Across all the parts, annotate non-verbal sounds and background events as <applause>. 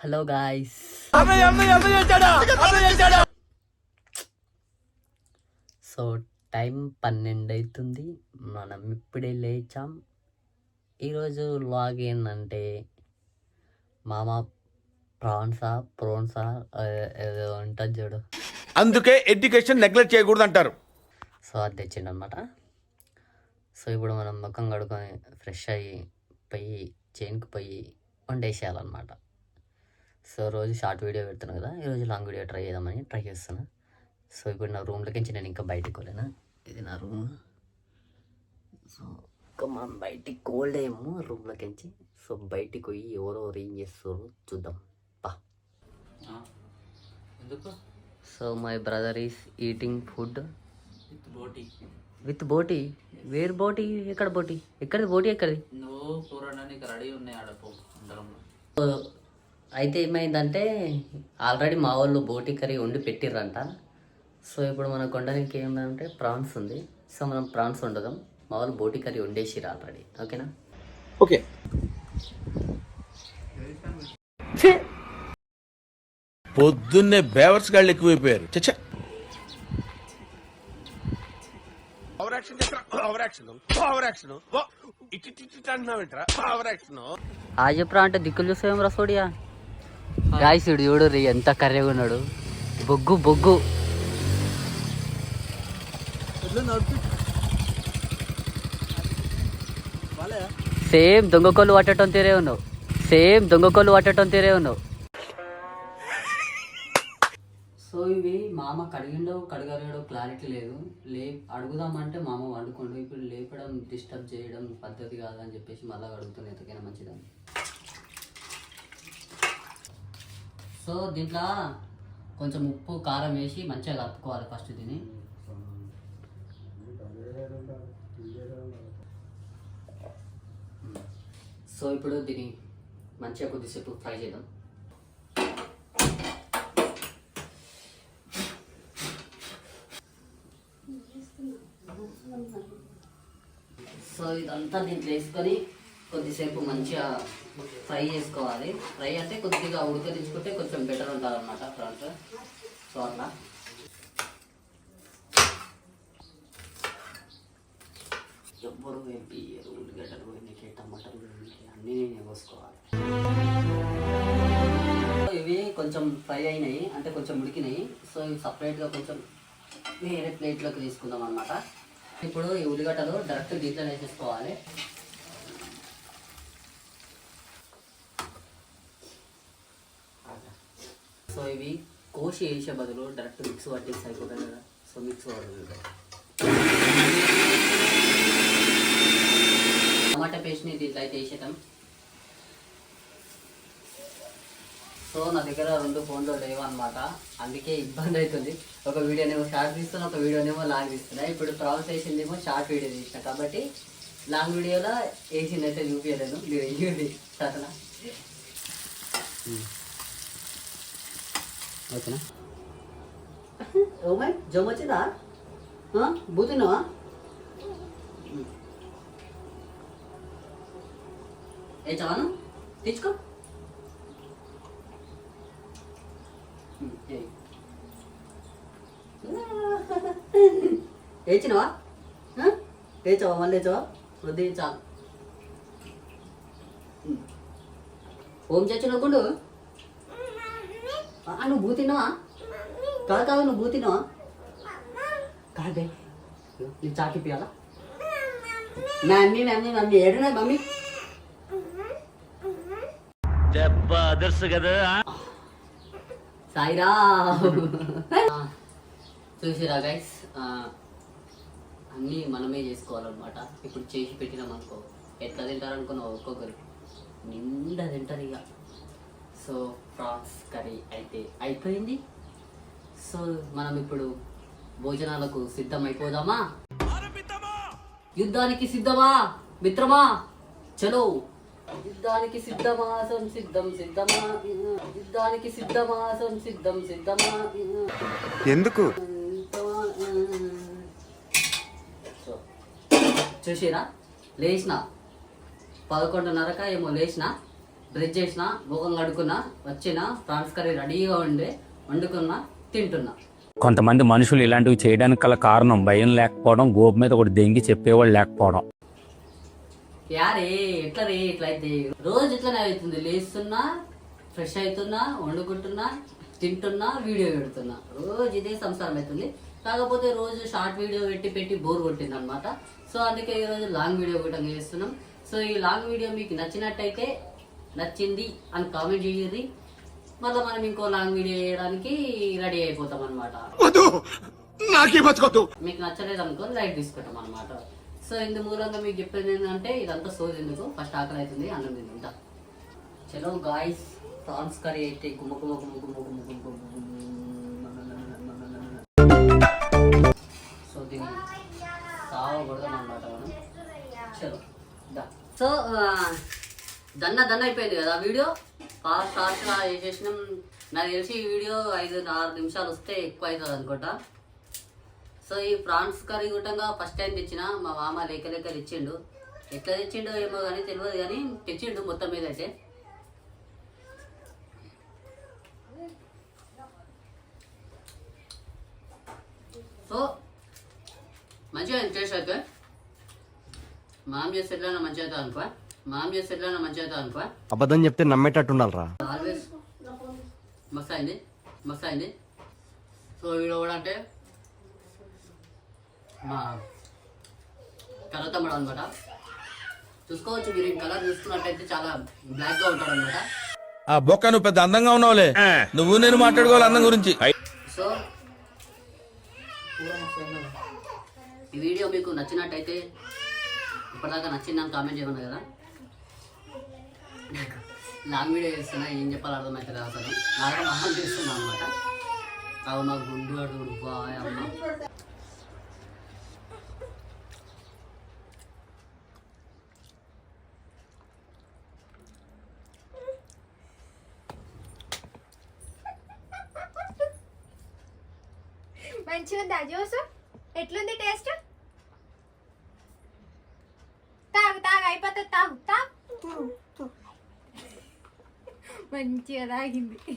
Hello guys so time పన్నెండు అవుతుంది మనం ఇప్పుడే లేచాం. ఈరోజు లాగ్ ఏంటంటే మామ ప్రాన్సా ప్రోన్సా ఏదో ఉంటుంది చూడు. అందుకే ఎడ్యుకేషన్ నెగ్లెక్ట్ చేయకూడదు అంటారు సో అది తెచ్చిండు అనమాట సో ఇప్పుడు మనం ముఖం కడుక్కొని ఫ్రెష్ అయ్యి పోయి చైన్కి పోయి వండేసేయాలన్నమాట. సో రోజు షార్ట్ వీడియో పెడుతున్నాను కదా ఈరోజు లాంగ్ వీడియో ట్రై చేద్దామని ట్రై చేస్తున్నా. సో ఇప్పుడు నా రూమ్లోకి నేను ఇంకా బయటికి పోలేనా? ఇది నా రూమ్. సో ఇంకా మనం బయటికి కోల్డ్ ఏమో రూమ్లోకి సో బయటికి పోయి ఎవరో ఏం చేస్తారో చూద్దాం. పా. So my brother is eating food with boti with boti where boti ఎక్కడ బోటి ఎక్కడిది? బోటి ఎక్కడిది? నువ్వు కూరడానికి రెడీ ఉన్నాయి అయితే ఏమైందంటే ఆల్రెడీ మా వాళ్ళు బోటి కర్రీ వండి పెట్టిర్రంట. సో ఇప్పుడు మన కొండనికి ఏమంటే ప్రాన్స్ ఉంది. సో మనం ప్రాన్స్ వండుదాం. మా వాళ్ళు బోటి కర్రీ వండేసిరు ఆల్రెడీ. ఓకేనా? ఓకే. పొద్దున్నే బేవర్స్ గాళ్ళు ఎక్కువైపోయారు. చచ్చా over action over action over action ఇటు ఇటు ఇటు అంటున్నావేంట్రా? ఓవర్ యాక్షన్ ఆ చెప్పురా అంటే దిక్కులు చూసేం రసోడియా గాయసుడు చూడు రీ ఎంత కర్రీగా ఉన్నాడు. బొగ్గు బొగ్గు. సేమ్ దొంగకోళ్ళు పట్టడం తీరే ఉన్నావు. సేమ్ దొంగకోళ్ళు పట్టడం తీరే ఉన్నావు. సో ఇవి మామ కడిగిండో కడగలేడో క్లారిటీ లేదు. లే అడుగుదామంటే మామ వండుకోండు. ఇప్పుడు లేపడం డిస్టర్బ్ చేయడం పద్ధతి కాదని చెప్పేసి మళ్ళీ అడుగుతుంది ఎంతకైనా మంచిదని. సో దీంట్లో కొంచెం ఉప్పు కారం వేసి మంచిగా కలుపుకోవాలి ఫస్ట్ దీన్ని. సో ఇప్పుడు దీన్ని మంచిగా కొద్దిసేపు ఫ్రై చేద్దాం. సో ఇదంతా దీంట్లో వేసుకొని కొద్దిసేపు మంచిగా ఫ్రై చేసుకోవాలి. ఫ్రై అంటే కొద్దిగా ఉడకదించుకుంటే కొంచెం బెటర్ ఉంటుంది అనమాట ఫ్రంట్ సో అట్లా. ఎవ్వరు వేపి ఉల్లిగడ్డలు వేయడానికి టమాటాలు వేయడానికి అన్నీ నేను కోసుకోవాలి. ఇవి కొంచెం ఫ్రై అయినాయి అంటే కొంచెం ఉడికినాయి. సో ఇవి సపరేట్గా కొంచెం వేరే ప్లేట్లోకి తీసుకుందాం అనమాట ఇప్పుడు ఈ ఉల్లిగడ్డలు డైరెక్ట్ దీంట్లో వేసేసుకోవాలి సో ఇవి కోసి వేసే బదులు డైరెక్ట్ మిక్స్ పట్టేసి అయిపోతుంది కదా. సో మిక్స్ పడుతుంది టమాటా పేస్ట్ని దీంట్లో అయితే వేసేద్దాం. సో నా దగ్గర రెండు ఫోన్లు లేవు అనమాట అందుకే ఇబ్బంది అవుతుంది. ఒక వీడియోనేమో షార్ట్ తీస్తున్నా ఒక వీడియోనేమో లాంగ్ తీస్తున్నా. ఇప్పుడు ప్రాసెస్ వేసిందేమో షార్ట్ వీడియో తీసిన. కాబట్టి లాంగ్ వీడియోలో వేసిందైతే అయితే చూపించలేను మీరు వేయండి సరేనా? ఓకేనా? ఓమై జమ్ వచ్చిందా? బూతున్నావా? ఏ చవాను తెచ్చుకో ఏచినవా ఏచావా మళ్ళీ ఏచావా వద్దు చాలు. ఓం చచ్చు నవ్వుకుండు నువ్వు బూ తిన్నావా కాదు. కాదు నువ్వు బూ తిన్నావా కాదే నేను చాకి పియాలా మమ్మీ మమ్మీ మమ్మీ ఏడున్నా మమ్మీ? దెబ్బ అదర్స్ కదా. సాయిరా చూసిరా గైస్ అన్నీ మనమే చేసుకోవాలన్నమాట. ఇప్పుడు చేసి పెట్టినాం అనుకో ఎట్లా తింటారు అనుకున్నావు ఒక్కొక్కరు. నిండా తింటారు ఇక. సో ప్రాన్స్ కర్రీ అయితే అయిపోయింది. సో మనం ఇప్పుడు భోజనాలకు సిద్ధం అయిపోదామా యుద్ధానికి సిద్ధమా? మిత్రమా? చలో. యుద్ధానికి సిద్ధమా? సంసిద్ధం సిద్ధమా? యుద్ధానికి సిద్ధమా? సంసిద్ధం సిద్ధమా? ఎందుకు? సో చూసిరా? లేచిన. పదకొండున్నరక ఏమో లేచిన. బ్రష్ చేసిన ముఖం కడుక్కున్నా వచ్చిన ప్రాన్స్ కర్రీ రెడీగా ఉండే వండుకున్నా తింటున్నా. కొంతమంది మనుషులు ఇలాంటివి చేయడానికి గల కారణం భయం లేకపోవడం గోపు మీద ఒకటి దెంగి చెప్పేవాళ్ళు లేకపోవడం. యారే ఎట్లా రే ఇట్లా అయితే? రోజు ఇట్లనే అవుతుంది. లేస్తున్నా ఫ్రెష్ అవుతున్నా వండుకుంటున్నా తింటున్నా వీడియో పెడుతున్నా. రోజు ఇదే సంసారం అవుతుంది. కాకపోతే రోజు షార్ట్ వీడియో పెట్టి పెట్టి బోర్ కొట్టింది అనమాట సో అందుకే ఈరోజు లాంగ్ వీడియో కూడా చేస్తున్నాం. సో ఈ లాంగ్ వీడియో మీకు నచ్చినట్టయితే నచ్చింది అని కామెంట్ చేయండి. మళ్ళీ మనం ఇంకో లాంగ్ వీడియో చేయడానికి రెడీ అయిపోతాం అనమాట మీకు నచ్చలేదు అనుకో లైట్ తీసుకుంటాం అనమాట సో ఇందు మూలంగా మీకు చెప్పేది ఏంటంటే ఇదంతా సోజ్ ఎందుకు? ఫస్ట్ ఆకలి అవుతుంది అన్నం చలో గాయస్ ప్రాన్స్ కర్రీ అయితే గుమ్మ గుమ్మ గుమ్మ గుమ్మ గుమ్మ గుమ్మ గుమ్మ సో దీన్ని సావకూడదు అనమాట మనం. చలో దా. సో దన్న దన్న అయిపోయింది కదా ఆ వీడియో? ఫాస్ట్ ఫాస్ట్గా చేసేసినాం. నాకు తెలిసి ఈ వీడియో ఐదు ఆరు నిమిషాలు వస్తే ఎక్కువ అవుతుంది అనుకుంటా. సో ఈ ప్రాన్స్ కర్రీ గుట్టంగా ఫస్ట్ టైం తెచ్చిన. మా మామ లేక లేక తెచ్చిండు. ఎట్లా తెచ్చిండో ఏమో కానీ తెలియదు కానీ తెచ్చిండు మొత్తం మీద అయితే. సో మంచిగా టేస్ట్ అయితే మామ చేసి ఎట్లా మంచిగా అవుతుంది అనుకో. అబద్ధం చెప్తే నమ్మేటట్టు ఉండాలిరా ఆల్వేస్ మస్తు అయింది మస్తు అయింది సో వీడియో కూడా అంటే మా కర్ర తమ్ముడు అనమాట చూసుకోవచ్చు మీరు కలర్ చూసుకున్నట్టయితే చాలా బ్లాక్గా ఉంటాడు అనమాట ఆ బొక్క నువ్వు పెద్ద అందంగా ఉన్నావులే. నువ్వు నేను మాట్లాడుకోవాలి అందం గురించి. సో ఈ వీడియో మీకు నచ్చినట్టయితే ఇప్పటిదాకా నచ్చిందని కామెంట్ చేయమన్నా కదా. లాంగ్ వీడియో చేస్తున్నా ఏం చెప్పాలి అర్థమవుతుంది అసలు. నాకు మహాన్ చేస్తున్నా అనమాట అవి మా గుండు అడుగుడు బాయ్ అమ్మ. మంచిగా ఉందా జ్యూస్? ఎట్లుంది టేస్ట్? తాగు తాగు అయిపోతుంది తాగు తాగు. మంచిగా తాగింది.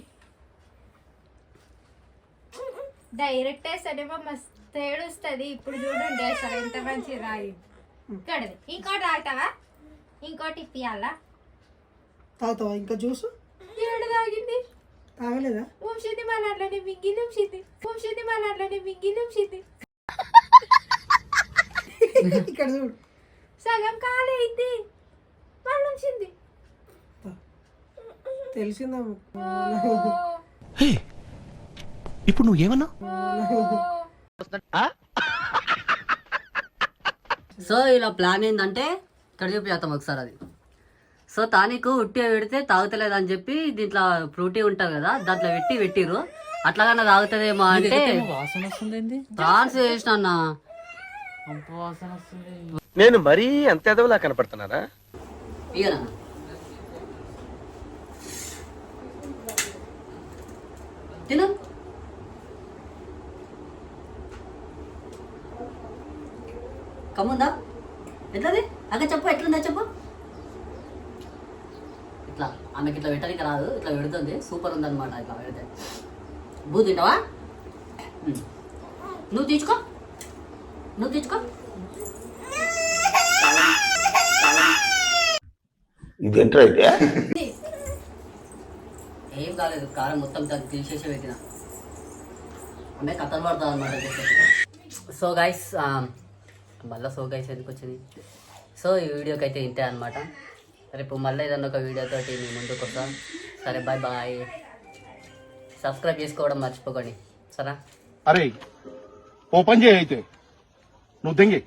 డైరెక్ట్ వేస్తాడేమో మస్తు ఏడుస్తుంది ఇప్పుడు చూడండి అసలు ఎంత మంచిగా తాగింది. ఇక్కడది. ఇంకోటి తాగుతావా? ఇంకోటి ఇప్పియాలా? తాగుతావా? ఇంకా జ్యూస్? ఏడు తాగింది. తాగలేదా? వంశింది మన అట్లనే మింగి నుంచింది వంశింది మన అట్లనే మింగి నుంచింది ఇక్కడ చూడు. సగం కాలైంది మళ్ళీ ఉంచింది తెలిసిందా? ఇప్పుడు నువ్వు ఏమన్నా? సో ఇలా ప్లాన్ ఏంటంటే ఇక్కడ చూపిస్తాం ఒకసారి అది. సో తానికి ఉట్టి పెడితే తాగుతలేదు అని చెప్పి దీంట్లో ఫ్రూటీ ఉంటుంది కదా దాంట్లో పెట్టి పెట్టిరు అట్లాగన్నా తాగుతుందేమో అంటే ట్రాన్స్ చేసిన అన్న. వాసన వస్తుంది. నేను మరీ అంత ఎదవలా కనపడుతున్నారా ఇయ్యనా? తిను. కమ్ముందా? ఎట్లది? అక్క చెప్పు ఎట్లుందా చెప్పు. ఇట్లా ఆమెకి ఇట్లా పెట్టడానికి రాదు. ఇట్లా పెడుతుంది. సూపర్ ఉందన్నమాట ఇట్లా పెడితే. బూ తింటావా. నువ్వు తీసుకో. నువ్వు తీసుకో. ఏం <laughs> కాలేదు కారం మొత్తం తగ్గి తీసేసి పెట్టిన. అంటే కథలు పడతా అనమాట సో గైస్ మళ్ళీ సో గైస్ ఎందుకు వచ్చింది? సో ఈ వీడియోకి అయితే ఇంతే అనమాట రేపు మళ్ళీ ఏదన్నా ఒక వీడియోతో మీ ముందుకు వస్తాం. సరే బాయ్ బాయ్ సబ్స్క్రైబ్ చేసుకోవడం మర్చిపోకండి. సరే అరే ఓ పని చేయి అయితే. నువ్వు దెంగే